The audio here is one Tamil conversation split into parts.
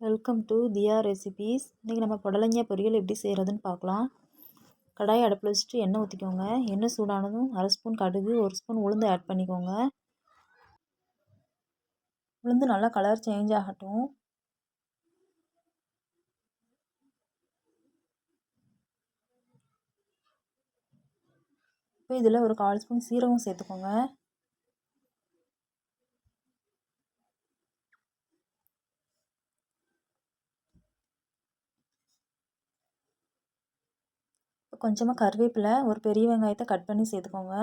Welcome to Diya recipes. இன்றைக்கி நம்ம புடலங்காய் பொரியல் எப்படி செய்கிறதுன்னு பார்க்கலாம். கடாயை அடுப்பில் வச்சுட்டு எண்ணெய் ஊற்றிக்கோங்க எண்ணெய் சூடானதும் அரை ஸ்பூன் கடுகு ஒரு ஸ்பூன் உளுந்து ஆட் பண்ணிக்கோங்க. உளுந்து நல்லா கலர் சேஞ்ச் ஆகட்டும். இப்போ இதில் ஒரு கால் ஸ்பூன் சீரகம் சேர்த்துக்கோங்க. கொஞ்சமாக கருவேப்பிலை ஒரு பெரிய வெங்காயத்தை கட் பண்ணி சேர்த்துக்கோங்க.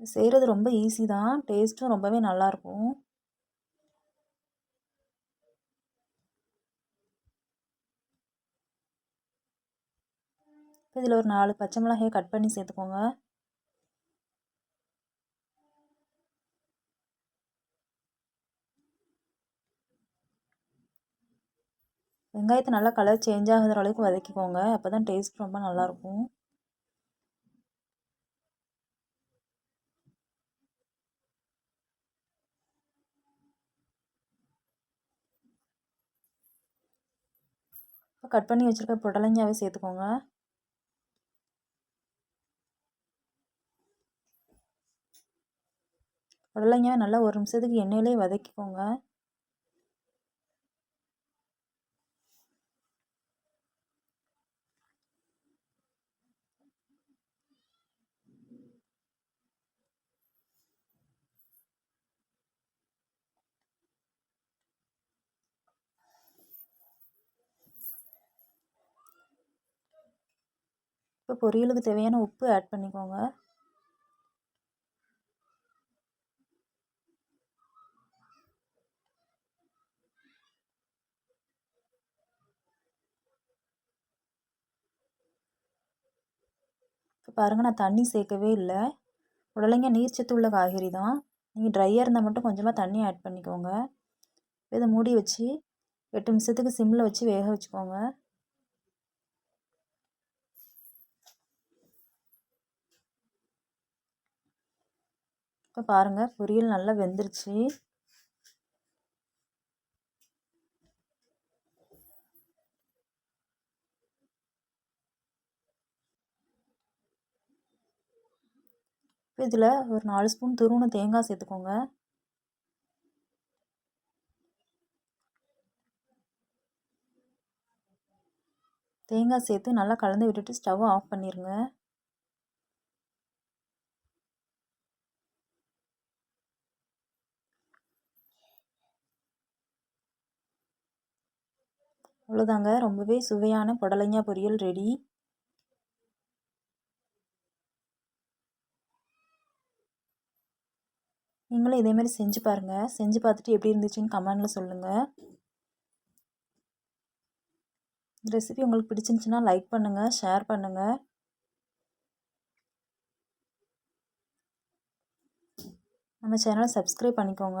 செய்கிறது ரொம்ப ஈஸி தான். டேஸ்ட்டும் ரொம்பவே நல்லாயிருக்கும் இதில் ஒரு நாலு பச்சை மிளகாயை கட் பண்ணி சேர்த்துக்கோங்க. வெங்காயத்தை நல்லா கலர் சேஞ்ச் ஆகிற அளவுக்கு வதக்கிக்கோங்க. அப்போ தான் டேஸ்ட் ரொம்ப நல்லாயிருக்கும். இப்போ கட் பண்ணி வச்சுருக்க புடலங்காவே சேர்த்துக்கோங்க. புடலங்காய் நல்லா ஒரு நிமிஷத்துக்கு எண்ணெயிலே வதக்கிக்கோங்க. இப்போ பொரியலுக்கு தேவையான உப்பு ஆட் பண்ணிக்கோங்க. இப்போ பாருங்கள் நான் தண்ணி சேர்க்கவே இல்லை. உடலைங்க நீர்ச்சத்து உள்ள காய்கறி தான். நீங்கள் ட்ரையாக இருந்தால் மட்டும் கொஞ்சமாக தண்ணி ஆட் பண்ணிக்கோங்க. இதை மூடி வச்சு எட்டு நிமிஷத்துக்கு சிம்மில் வச்சு வேக வச்சுக்கோங்க. இப்போ பாருங்கள் பொரியல் நல்லா வெந்துருச்சு. இதில் ஒரு நாலு ஸ்பூன் துருவன தேங்காய் சேர்த்துக்கோங்க. தேங்காய் சேர்த்து நல்லா கலந்து விட்டுட்டு ஸ்டவ் ஆஃப் பண்ணிடுங்க அவ்வளோதாங்க ரொம்பவே சுவையான புடலங்காய் பொரியல் ரெடி. நீங்களும் இதேமாதிரி செஞ்சு பாருங்கள் செஞ்சு பார்த்துட்டு எப்படி இருந்துச்சுன்னு கமெண்டில் சொல்லுங்கள் ரெசிபி உங்களுக்கு பிடிச்சிருந்துச்சின்னா லைக் பண்ணுங்கள் ஷேர் பண்ணுங்கள் நம்ம சேனலை சப்ஸ்கிரைப் பண்ணிக்கோங்க.